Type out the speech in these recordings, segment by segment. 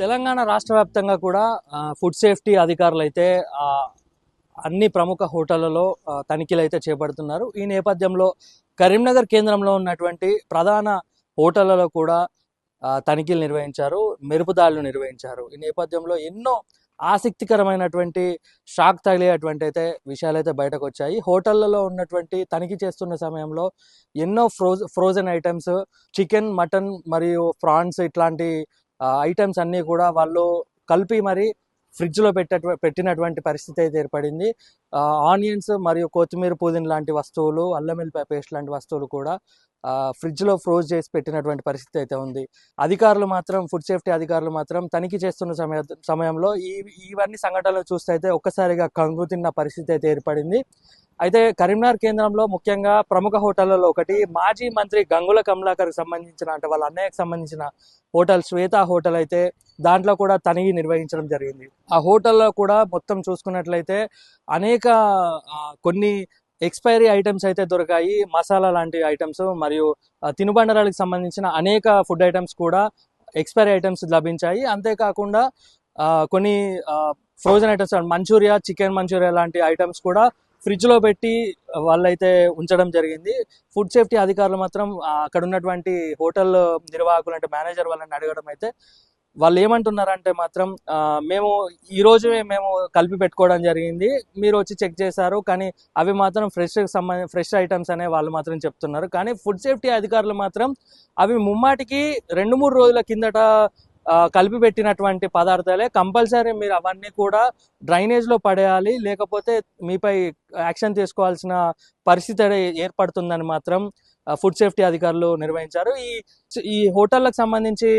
తెలంగాణ రాష్ట్ర వ్యాప్తంగా కూడా ఫుడ్ సేఫ్టీ అధికారులు అయితే అన్ని ప్రముఖ హోటళ్ళలో తనిఖీలు అయితే చేపడుతున్నారు. ఈ నేపథ్యంలో కరీంనగర్ కేంద్రంలో ఉన్నటువంటి ప్రధాన హోటళ్ళలో కూడా తనిఖీలు నిర్వహించారు మెరుపుదాడులు నిర్వహించారు. ఈ నేపథ్యంలో ఎన్నో ఆసక్తికరమైనటువంటి షాక్ తగిలేటువంటి అయితే విషయాలు అయితే బయటకు వచ్చాయి హోటళ్ళలో ఉన్నటువంటి తనిఖీ చేస్తున్న సమయంలో ఎన్నో ఫ్రోజ్ ఫ్రోజన్ ఐటమ్స్ చికెన్ మటన్ మరియు ప్రాన్స్ ఇట్లాంటి ఐటమ్స్ అన్నీ కూడా వాళ్ళు కలిపి మరి ఫ్రిడ్జ్లో పెట్ట పెట్టినటువంటి పరిస్థితి అయితే ఏర్పడింది. ఆనియన్స్ మరియు కొత్తిమీర పుదీన లాంటి వస్తువులు అల్లం వెల్లిపాయ పేస్ట్ లాంటి వస్తువులు కూడా ఫ్రిడ్జ్లో ఫ్రోజ్ చేసి పెట్టినటువంటి పరిస్థితి అయితే ఉంది. అధికారులు మాత్రం ఫుడ్ సేఫ్టీ అధికారులు మాత్రం తనిఖీ చేస్తున్న సమయ సమయంలో ఈ ఇవన్నీ సంఘటనలు చూస్తే అయితే ఒక్కసారిగా కంగు తిన్న పరిస్థితి అయితే ఏర్పడింది. అయితే కరీంనగర్ కేంద్రంలో ముఖ్యంగా ప్రముఖ హోటళ్ళలో ఒకటి మాజీ మంత్రి గంగుల కమలాకర్కి సంబంధించిన అంటే వాళ్ళ అన్నయ్యకు సంబంధించిన హోటల్ శ్వేత హోటల్ అయితే దాంట్లో కూడా తనిఖీ నిర్వహించడం జరిగింది. ఆ హోటల్లో కూడా మొత్తం చూసుకున్నట్లయితే అనేక కొన్ని ఎక్స్పైరీ ఐటమ్స్ అయితే దొరికాయి. మసాలా లాంటి ఐటమ్స్ మరియు తినుబండరాలకు సంబంధించిన అనేక ఫుడ్ ఐటమ్స్ కూడా ఎక్స్పైరీ ఐటమ్స్ లభించాయి. అంతేకాకుండా కొన్ని frozen items manchuria chicken manchuria లాంటి ఐటమ్స్ కూడా ఫ్రిడ్జ్లో పెట్టి వాళ్ళైతే ఉంచడం జరిగింది. ఫుడ్ సేఫ్టీ అధికారులు మాత్రం అక్కడ ఉన్నటువంటి హోటల్ నిర్వాహకులు అంటే మేనేజర్ వాళ్ళని అడగడం అయితే వాళ్ళు ఏమంటున్నారంటే మాత్రం మేము ఈ రోజు మేము కలిపి పెట్టుకోవడం జరిగింది. మీరు వచ్చి చెక్ చేశారు. కానీ అవి మాత్రం ఫ్రెష్ సంబంధ ఫ్రెష్ ఐటమ్స్ అనే వాళ్ళు మాత్రం చెప్తున్నారు. కానీ ఫుడ్ సేఫ్టీ అధికారులు మాత్రం అవి ముమ్మాటికి రెండు మూడు రోజుల కిందట కలిపి పెట్టినటువంటి పదార్థాలే. కంపల్సరీ మీరు అవన్నీ కూడా డ్రైనేజ్లో పడేయాలి. లేకపోతే మీపై యాక్షన్ తీసుకోవాల్సిన పరిస్థితి ఏర్పడుతుందని మాత్రం ఫుడ్ సేఫ్టీ అధికారులు నిర్వహించారు. ఈ ఈ హోటళ్ళకు సంబంధించి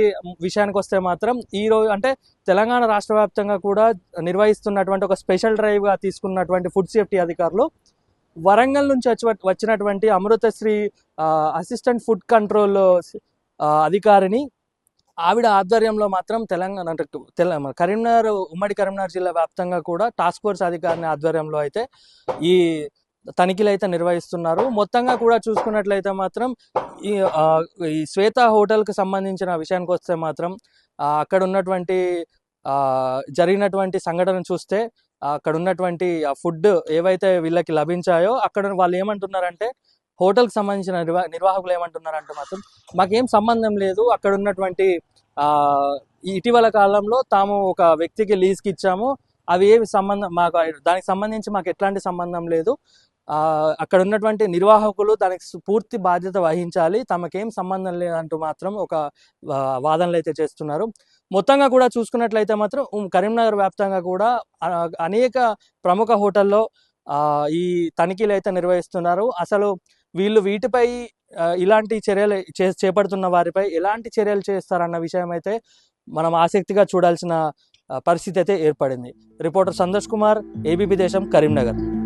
విషయానికి వస్తే మాత్రం ఈ రోజు అంటే తెలంగాణ రాష్ట్ర వ్యాప్తంగా కూడా నిర్వహిస్తున్నటువంటి ఒక స్పెషల్ డ్రైవ్గా తీసుకున్నటువంటి ఫుడ్ సేఫ్టీ అధికారులు వరంగల్ నుంచి వచ్చి వచ్చినటువంటి అమృతశ్రీ అసిస్టెంట్ ఫుడ్ కంట్రోల్ అధికారిని ఆవిడ ఆధ్వర్యంలో మాత్రం తెలంగాణ అంటే కరీంనగర్ ఉమ్మడి కరీంనగర్ జిల్లా వ్యాప్తంగా కూడా టాస్క్ ఫోర్స్ అధికారిని ఆధ్వర్యంలో అయితే ఈ తనిఖీలు అయితే నిర్వహిస్తున్నారు. మొత్తంగా కూడా చూసుకున్నట్లయితే మాత్రం ఈ ఈ శ్వేత హోటల్కి సంబంధించిన విషయానికి వస్తే మాత్రం అక్కడ ఉన్నటువంటి జరిగినటువంటి సంఘటన చూస్తే అక్కడ ఉన్నటువంటి ఫుడ్ ఏవైతే వీళ్ళకి లభించాయో అక్కడ వాళ్ళు ఏమంటున్నారంటే హోటల్కి సంబంధించిన నిర్వా నిర్వాహకులు ఏమంటున్నారంటే మాత్రం మాకేం సంబంధం లేదు అక్కడ ఉన్నటువంటి ఇటీవల కాలంలో తాము ఒక వ్యక్తికి లీజ్కి ఇచ్చాము అవి ఏవి సంబంధం మాకు దానికి సంబంధించి మాకు ఎట్లాంటి సంబంధం లేదు అక్కడ ఉన్నటువంటి నిర్వాహకులు దానికి పూర్తి బాధ్యత వహించాలి తమకేం సంబంధం లేదంటూ మాత్రం ఒక వాదనలు అయితే చేస్తున్నారు. మొత్తంగా కూడా చూసుకున్నట్లయితే మాత్రం కరీంనగర్ వ్యాప్తంగా కూడా అనేక ప్రముఖ హోటల్లో ఈ తనిఖీలు అయితే నిర్వహిస్తున్నారు. అసలు వీళ్ళు వీటిపై ఇలాంటి చర్యలు చే- చేపడుతున్న వారిపై ఎలాంటి చర్యలు చేస్తారన్న విషయం అయితే మనం ఆసక్తిగా చూడాల్సిన పరిస్థితి అయితే ఏర్పడింది. రిపోర్టర్ సంతోష్ కుమార్ ఏబీపీ దేశం కరీంనగర్.